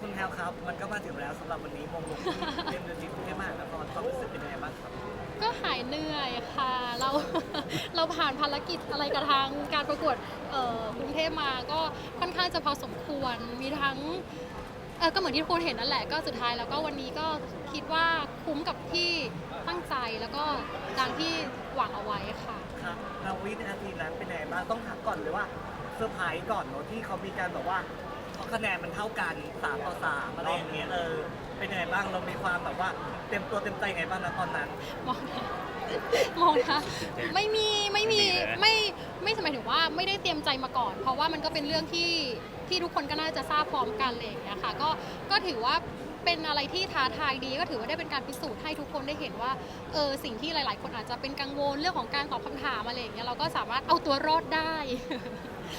คุณแพลวครับ มันก็มาถึงแล้วสำหรับวันนี้มงลงที่เรียนเรียนดีกรุงเทพมหานครความรู้สึกเป็นยังไงบ้างครับก็หายเหนื่อยค่ะ เรา เราผ่านภารกิจอะไรกับทางการประกวดเอ่อกรุงเทพมาก็ค่อนข้างจะพอสมควรมีทั้งเออก็เหมือนที่ทุกคนเห็นนั่นแหละก็สุดท้ายแล้วก็วันนี้ก็คิดว่าคุ้มกับที่ตั้งใจแล้วก็ดังที่หวังเอาไว้ค่ะ ครับเราวินาทีนั้นเป็นยังไงบ้างต้องถามก่อนเลยว่าเซอร์ไพรส์ก่อนเนอะที่เขามีการแบบว่าเพราะ คะแนนมันเท่ากัน3ต่อ3อะไรอย่างเงี้ยเออเป็นยังไงบ้างเรามีความแบบว่าเต็มตัวเต็มใจไงบ้างนะตอนนั้น มองนะมองนะไม่มีไม่มีไม่มีเลยไม่ไม่หมายถึงว่าไม่ได้เตรียมใจมาก่อน เพราะว่ามันก็เป็นเรื่องที่ที่ทุกคนก็น่าจะทราบพร้อมกันเลยนะคะก็ก็ถือว่าเป็นอะไรที่ท้าทายดีก็ถือว่าได้เป็นการพิสูจน์ให้ทุกคนได้เห็นว่าเออสิ่งที่หลาย ๆ คนอาจจะเป็นกังวลเรื่องของการตอบคำถามอะไรอย่างเงี้ยเราก็สามารถเอาตัวรอดได้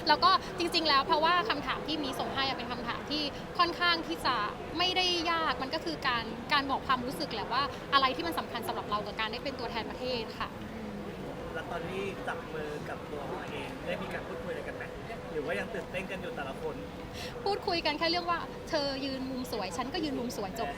แล้วก็จริง ๆ แล้วเพราะว่าคำถามที่มีส่งให้เป็นคำถามที่ค่อนข้างที่จะไม่ได้ยากมันก็คือการการบอกความรู้สึกแหละว่าอะไรที่มันสำคัญสำหรับเรากับการได้เป็นตัวแทนประเทศค่ะ แล้วตอนที่จับมือกับตัวเราเองได้มีการพูดคุยอะไรกันไหมหรือว่ายังตื่นเต้นกันอยู่แต่ละคน พูดคุยกันแค่เรื่องว่า เธอยืนมุมสวย ฉันก็ยืนมุมสวยจบ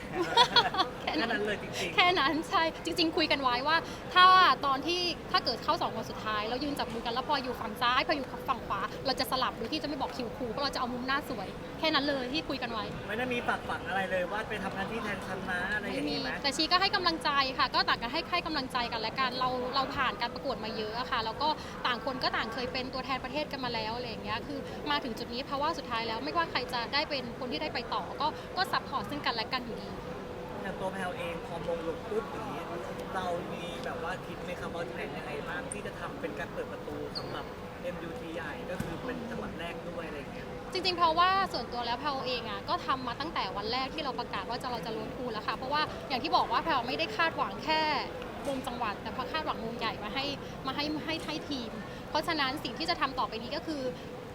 แค่แค่นั้นนั้นเลยจริงแค่นั้นใช่จริง ๆ คุยกันไว้ว่า ถ้าตอนที่ถ้าเกิดเข้าสองวันสุดท้ายเรายืนจับมือกันแล้วพออยู่ฝั่งซ้ายพออยู่ฝั่งขวา เราจะสลับโดยที่จะไม่บอกคิวครูเพราะเราจะเอามุมหน้าสวย แค่นั้นเลยที่คุยกันไว้ๆไม่ได้มีฝักฝังอะไรเลยว่าไปทำหน้าที่แทนฉันนะอะไรอย่างนี้ไหมแต่ชีก็ให้กำลังใจค่ะ ก็ต่างกันให้ให้กำลังใจกันและกันเราเราผ่านการประกวดมาเยอะอะค่ะ แล้วก็ต่างคนก็ต่างเคยเป็นตัวแทนประเทศกันมาแล้วอะไรอย่างเงี้ยคือมาถึงจุดนี้เพราะว่าสุดท้ายแล้ว ไม่ว่าใครจะได้เป็นคนที่ได้ไปต่อ ก็ก็ซัพพอร์ตซึ่งกันและกันอยู่ดีอย่างตัวแพลวเองพอมงลงปุ๊บอย่างนี้เรามีแบบว่าคิดไหมครับว่าแผนยังไงบ้างที่จะทำเป็นการเปิดประตูสำหรับ MUT ใหญ่ก็คือเป็นจังหวัดแรกด้วยอะไรอย่างเงี้ยจริงๆเพราะว่าส่วนตัวแล้วแพลเองอะก็ทำมาตั้งแต่วันแรกที่เราประกาศว่าจะเราจะล้นพูลแล้วค่ะเพราะว่าอย่างที่บอกว่าแพลไม่ได้คาดหวังแค่ วงจังหวัด แต่พอคาดหวังวงใหญ่มาให้มาให้ให้ให้ทีม เพราะฉะนั้นสิ่งที่จะทำต่อไปนี้ก็คือ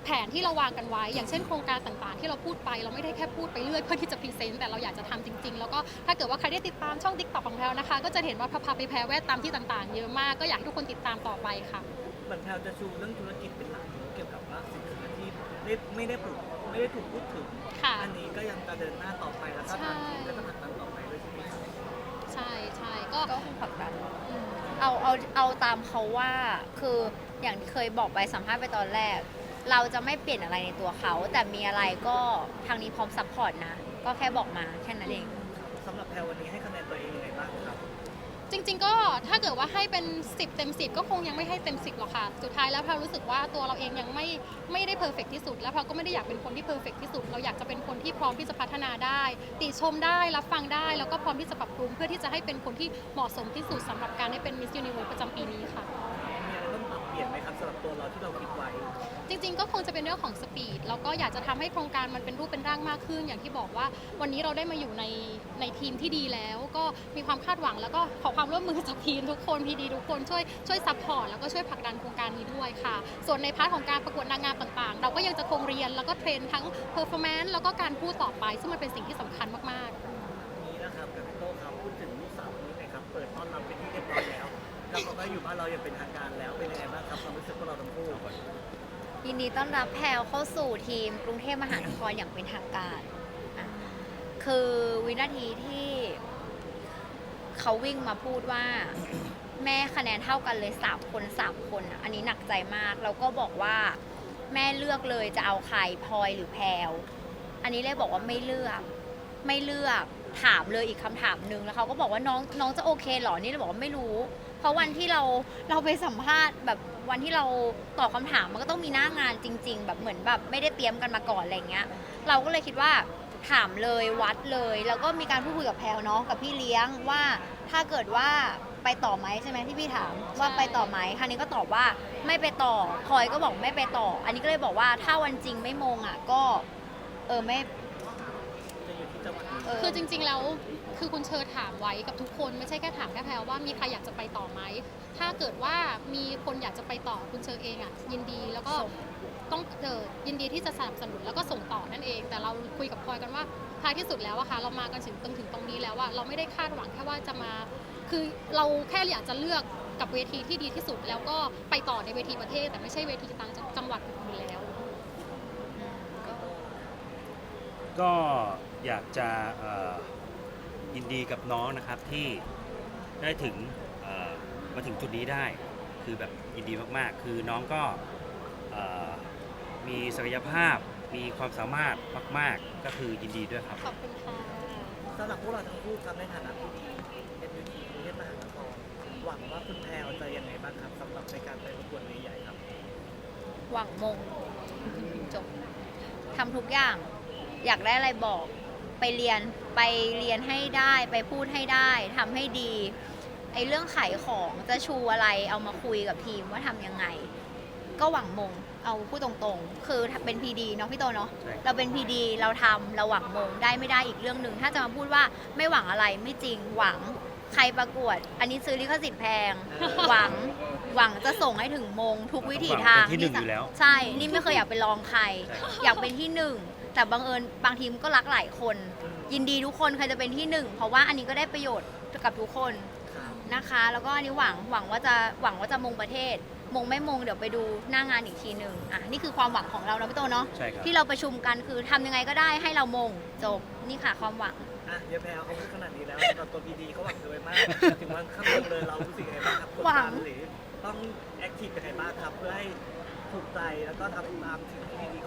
แผนที่เราวางกันไว้ อย่างเช่นโครงการต่างๆ ที่เราพูดไปเราไม่ได้แค่พูดไปเรื่อยเพื่อที่จะพรีเซนต์แต่เราอยากจะทำจริง ๆ แล้วก็ถ้าเกิดว่าใครได้ติดตามช่องติ๊กต็อกของแพลนะคะ ก็จะเห็นว่าพาพาไปแพรแวดตามที่ต่างๆ เยอะมากก็อยากให้ทุกคนติดตามต่อไปค่ะเหมือนแพลวจะชูเรื่องธุรกิจเป็นหลักเกี่ยวกับว่าสินค้าที่ไม่ไม่ได้ถูกไม่ได้ถูกพูดถึงค่ะอันนี้ก็ยังจะเดินหน้าต่อไปแล้วก็ใช่ทางทีมก็จะผลักดันต่อไปด้วยใช่ไหมครับ ใช่ใช่ก็ก็คงผลักดันอืมเอาเอาเอาตามเขาว่าคืออย่างที่เคยบอกไปสัมภาษณ์ไปตอนแรก เราจะไม่เปลี่ยนอะไรในตัวเขา แต่มีอะไรก็ทางนี้พร้อมซัพพอร์ตนะ ก็แค่บอกมาแค่นั้นเองสำหรับแพลววันนี้ให้คะแนนตัวเองยังไงบ้างครับ จริง ๆ ก็ถ้าเกิดว่าให้เป็น 10 เต็ม 10 ก็คงยังไม่ให้เต็ม 10หรอกค่ะ สุดท้ายแล้วพารู้สึกว่าตัวเราเองยังไม่ไม่ได้เพอร์เฟกที่สุด แล้วพาก็ไม่ได้อยากเป็นคนที่เพอร์เฟกที่สุด เราอยากจะเป็นคนที่พร้อมที่จะพัฒนาได้ ติชมได้รับฟังได้ แล้วก็พร้อมที่จะปรับปรุงเพื่อที่จะให้เป็นคนที่เหมาะสมที่สุดสำหรับการได้เป็นมิสยูนิเวิร์สประจำปีนี้ค่ะ สำหรับตัวเราที่เราคิดไว้ จริงๆ ก็คงจะเป็นเรื่องของสปีดแล้วก็อยากจะทำให้โครงการมันเป็นรูปเป็นร่างมากขึ้น อย่างที่บอกว่าวันนี้เราได้มาอยู่ในในทีมที่ดีแล้ว ก็มีความคาดหวังแล้วก็ขอความร่วมมือจากทีมทุกคนพีดีทุกคนช่วยช่วยซัพพอร์ตแล้วก็ช่วยผลักดันโครงการนี้ด้วยค่ะ ส่วนในพาร์ทของการประกวดนางงามต่างๆ เราก็ยังจะคงเรียนแล้วก็เทรนทั้งเพอร์ฟอร์แมนซ์แล้วก็การพูดต่อไป ซึ่งมันเป็นสิ่งที่สำคัญมากๆ อยู่บ้านเราอย่างเป็นทางการแล้วเป็นยังไงบ้างครับความรู้สึกพวกเราทั้งคู่ยินดีต้อนรับแพลวเข้าสู่ทีมกรุงเทพมหานครอย่างเป็นทางการอะคือวินาทีที่เขาวิ่งมาพูดว่า แม่คะแนนเท่ากันเลยสามคนสามคนอะอันนี้หนักใจมาก แล้วก็บอกว่า แม่เลือกเลยจะเอาใครพลอยหรือแพลวอันนี้เลยบอกว่าไม่เลือก ไม่เลือกถามเลยอีกคำถามหนึ่งแล้วเขาก็บอกว่าน้องน้องจะโอเคเหรอนี่เราบอกว่าไม่รู้ เพราะวันที่เราเราไปสัมภาษณ์แบบวันที่เราตอบคำถามมันก็ต้องมีหน้างานจริง ๆ แบบเหมือนแบบไม่ได้เตรียมกันมาก่อนอะไรเงี้ย เราก็เลยคิดว่าถามเลยวัดเลย แล้วก็มีการพูดคุยกับแพลวเนาะกับพี่เลี้ยงว่าถ้าเกิดว่าไปต่อไหมใช่ไหมที่พี่ถามว่าไปต่อไหมครั้งนี้ก็ตอบว่าไม่ไปต่อพลอยก็บอกไม่ไปต่อ อันนี้ก็เลยบอกว่าถ้าวันจริงไม่มงอะก็ เออไม่ คือจริง ๆ แล้วคือคุณเชิญถามไว้กับทุกคนไม่ใช่แค่ถามแค่แพลว่ามีใครอยากจะไปต่อไหมถ้าเกิดว่ามีคนอยากจะไปต่อคุณเชิญเองอะยินดีแล้วก็ต้องเออยินดีที่จะสนับสนุนแล้วก็ส่งต่อนั่นเอง แต่เราคุยกับพลอยกันว่าท้ายที่สุดแล้วอะค่ะเรามากันถึงตรงถึงตรงนี้แล้วว่าเราไม่ได้คาดหวังแค่ว่าจะมา คือเราแค่อยากจะเลือกกับเวทีที่ดีที่สุด แล้วก็ไปต่อในเวทีประเทศ แต่ไม่ใช่เวทีต่างจังหวัดอื่นแล้ว อืม ก็ก็อยากจะเอ่อยินดีกับน้องนะครับที่ได้ถึงเอ่อมาถึงจุดนี้ได้ คือแบบยินดีมากๆ คือน้องก็เอ่อมีศักยภาพมีความสามารถมาก ๆ ก็คือยินดีด้วยครับ ขอบคุณค่ะสำหรับพวกเราทั้งคู่ครับในฐานะผู้ดีเอ็นยูทีกรุงเทพมหานครหวังว่าคุณแพรวจะยังไงบ้างครับสำหรับในการไปประกวดใหญ่ๆครับ หวังมงจบทำทุกอย่าง อยากได้อะไรบอก ไปเรียนไปเรียนให้ได้ไปพูดให้ได้ทำให้ดีไอ้เรื่องขายของจะชูอะไรเอามาคุยกับทีมว่าทำยังไง ก็หวังมงเอาพูดตรงๆ คือเป็นพีดีเนาะพี่โตเนาะใช่ เราเป็นพีดีเราทำเราหวังมงได้ไม่ได้อีกเรื่องหนึ่งถ้าจะมาพูดว่าไม่หวังอะไรไม่จริงหวังใครประกวด อันนี้ซื้อลิขสิทธิ์แพง หวังหวังจะส่งให้ถึงมงทุกวิถีทางเป็นที่หนึ่งอยู่แล้ว ใช่ นี่ไม่เคยอยากไปลองใครใช่ครับอยากเป็นที่หนึ่ง แต่บังเอิญบางทีมก็รักหลายคน ยินดีทุกคนใครจะเป็นที่หนึ่งเพราะว่าอันนี้ก็ได้ประโยชน์กับทุกคนครับนะคะ แล้วก็อันนี้หวังหวังว่าจะหวังว่าจะมงประเทศ มงไม่มงเดี๋ยวไปดูหน้างานอีกทีหนึ่งอะนี่คือความหวังของเรานะพี่โตเนาะใช่ครับ ที่เราประชุมกันคือทำยังไงก็ได้ให้เรามงจบนี่ค่ะความหวัง อะเดี๋ยวแพรวเขาพูดขนาดนี้แล้วสำหรับตัวพีดีเขาหวังเลยมาก ถึงวันข้างบนเลยเรารู้สึกยังไงบ้างครับกดหวัดัง นหรือต้องแอคทีฟยังไงบ้างครับ เพื่อให้ถูกใจแล้วก็ทำตามสิ่งที่พีดีขอได้ครับ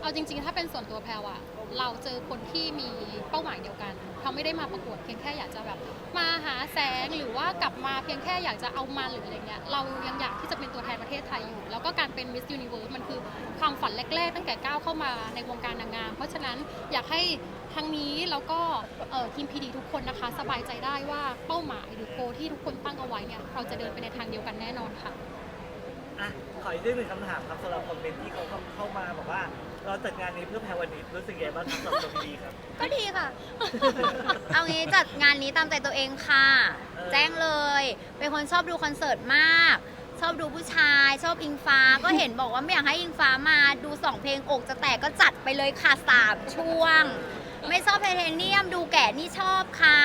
เอาจริงๆ ถ้าเป็นส่วนตัวแพรวอะเราเจอคนที่มีเป้าหมายเดียวกันเขาไม่ได้มาประกวดเพียงแค่อยากจะแบบ มาหาแสงหรือว่ากลับมาเพียงแค่อยากจะเอามาหรืออะไรเงี้ยเรายังอยากที่จะเป็นตัวแทนประเทศไทยอยู่ แล้วก็การเป็น Miss Universe มันคือความฝันแรกๆ ตั้งแต่ก้าวเข้ามาในวงการนางงาม เพราะฉะนั้นอยากให้ทั้งนี้แล้วก็ทีมพีดีทุกคนนะคะ สบายใจได้ว่าเป้าหมายหรือโกที่ทุกคนตั้งเอาไว้เนี่ยเราจะเดินไปในทางเดียวกันแน่นอนค่ะอะขออีกเรื่องหนึ่งคำถามครับสำหรับคอมเมนต์ที่เขาเข้ามาบอกว่า เราจัดงานนี้เพื่อแพรวันนี้รู้สึกยังไงบ้างครับสำหรับตัวพีดีครับ ก็ดีค่ะ เอางี้จัดงานนี้ตามใจตัวเองค่ะเออแจ้งเลย เป็นคนชอบดูคอนเสิร์ตมาก ชอบดูผู้ชาย ชอบอิงฟ้า ก็เห็นบอกว่าไม่อยากให้อิงฟ้ามา ดูสองเพลงอกจะแตกก็จัดไปเลยค่ะสามช่วง ไม่ชอบไทเทเนียม ดูแก่นี่ชอบค่ะ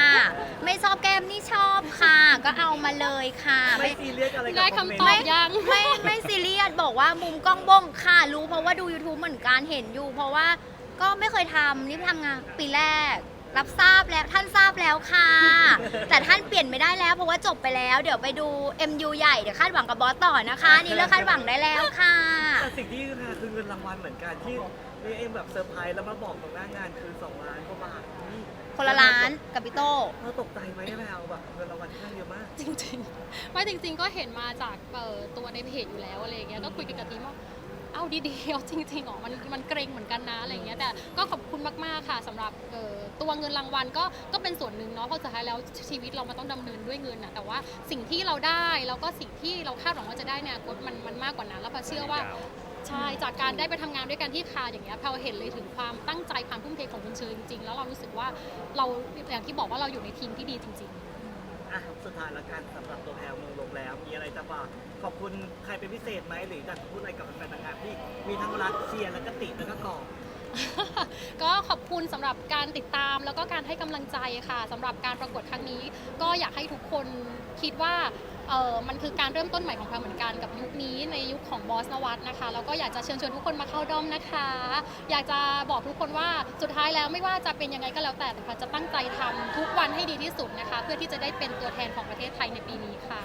ไม่ชอบแก้มนี่ชอบค่ะ ก็เอามาเลยค่ะ ไม่ซีเรียสอะไรกับได้คอมเมนคำตอบต์ยัง ไม่ไม่ซีเรียสบอกว่ามุมกล้องบ้งค่ะรู้เพราะว่าดู YouTube เหมือนกันเห็นอยู่ เพราะว่าก็ไม่เคยทำนี่ทำงานปีแรก รับทราบแล้วท่านทราบแล้วค่ะ แต่ท่านเปลี่ยนไม่ได้แล้ว เพราะว่าจบไปแล้ว เดี๋ยวไปดู MU ใหญ่ เดี๋ยวคาดหวังกับบอสต่อนะคะ นี่เลิกคาดหวังได้แล้วค่ะ แต่สิ่งที่คือคือเงินรางวัลเหมือนกันที่นี่เองแบบเซอร์ไพรส์แล้วมาบอกตรงหน้างานคือ2ล้านกว่าบาทนี่ คนละล้านกับพี่โต้เราตกใจไหมแพรวแบบเงินรางวัลที่ให้เยอะมาก จริงๆไม่จริง ๆ ก็เห็นมาจากเอ่อตัวในเพจอยู่แล้วอะไรอย่างเงี้ยก็คุยกันกับทีมว่าเอาดีๆเอาจริงๆอ๋อมันมันเกรงเหมือนกันนะอะไรอย่างเงี้ยแต่ก็ขอบคุณมากๆค่ะสำหรับเอ่อตัวเงินรางวัลก็ก็เป็นส่วนหนึ่งเนาะเพราะสุดท้ายแล้วชีวิตเรามันต้องดำเนินด้วยเงินนะแต่ว่าสิ่งที่เราได้แล้วก็สิ่งที่เราคาดหวังว่าจะได้เนี่ยมันมันมากกว่านั้น แล้วพอเชื่อว่า ใช่จากการได้ไปทำงานด้วยกันที่คาอย่างเงี้ยเราเห็นเลยถึงความตั้งใจความทุ่มเทของคุณเชยจริงๆ แล้วเรารู้สึกว่าเราอย่างที่บอกว่าเราอยู่ในทีมที่ดีจริง ๆ อะสุดท้ายแล้วกันสำหรับตัวแพรวมงลงแล้ว มีอะไรจะฝากขอบคุณใครเป็นพิเศษไหมหรืออยากจะพูดอะไรกับแฟนๆนางงามที่มีทั้งรักเชียร์แล้วก็ติแล้วก็กอดก็ขอบคุณสำหรับการติดตามแล้วก็การให้กำลังใจค่ะสำหรับการประกวดครั้งนี้ ก็อยากให้ทุกคนคิดว่า เออมันคือการเริ่มต้นใหม่ของเราเหมือนกันกับยุคนี้ในยุคของบอสนวัตนะคะแล้วก็อยากจะเชิญชวนทุกคนมาเข้าด้อมนะคะ อยากจะบอกทุกคนว่าสุดท้ายแล้วไม่ว่าจะเป็นยังไงก็แล้วแต่แต่จะตั้งใจทำทุกวันให้ดีที่สุดนะคะ เพื่อที่จะได้เป็นตัวแทนของประเทศไทยในปีนี้ค่ะ